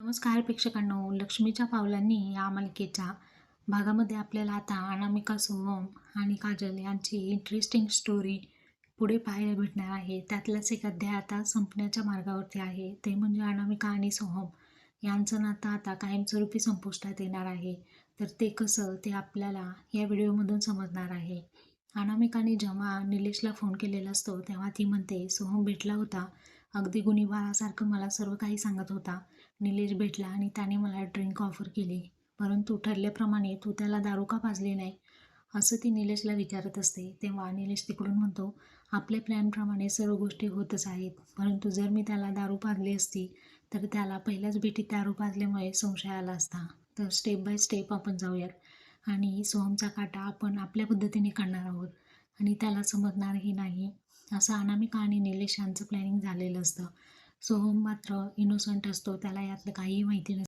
नमस्कार प्रेक्षकांनो लक्ष्मीच्या पावलांनी या मालिकेच्या भागामध्ये आपल्याला आता अनामिका सोहम आणि काजल यांची इंटरेस्टिंग स्टोरी पुढे पाहायला भेटणार आहे. त्यातलाच एक अध्याय आता संपण्याच्या मार्गावरती आहे. ते म्हणजे अनामिका आणि सोहम यांचं नातं आता कायमस्वरूपी संपुष्टात येणार आहे. तर ते कसं ते आपल्याला या व्हिडिओमधून समजणार आहे. अनामिकाने जेव्हा निलेशला फोन केलेला असतो तेव्हा ती म्हणते सोहम भेटला होता अगदी गुन्हेबारासारखं मला सर्व काही सांगत होता. निलेश भेटला आणि त्याने मला ड्रिंक ऑफर केली. परंतु ठरल्याप्रमाणे तू त्याला दारू का पाजली नाही? असं ती निलेशला विचारत असते. तेव्हा निलेश तिकडून म्हणतो आपल्या प्लॅनप्रमाणे सर्व गोष्टी होतच आहेत. परंतु जर मी त्याला दारू पाजली असती तर त्याला पहिल्याच भेटीत दारू पाजल्यामुळे संशय आला असता. तर स्टेप बाय स्टेप आपण जाऊयात. आणि सोहमचा काटा आपण आपल्या पद्धतीने काढणार आहोत. आणि त्याला समजणारही नाही. असं अनामिका आणि निलेश यांचं प्लॅनिंग झालेलं असतं. सोहम मात्र इनोसंट असतो त्याला यातलं काहीही माहिती नसतं.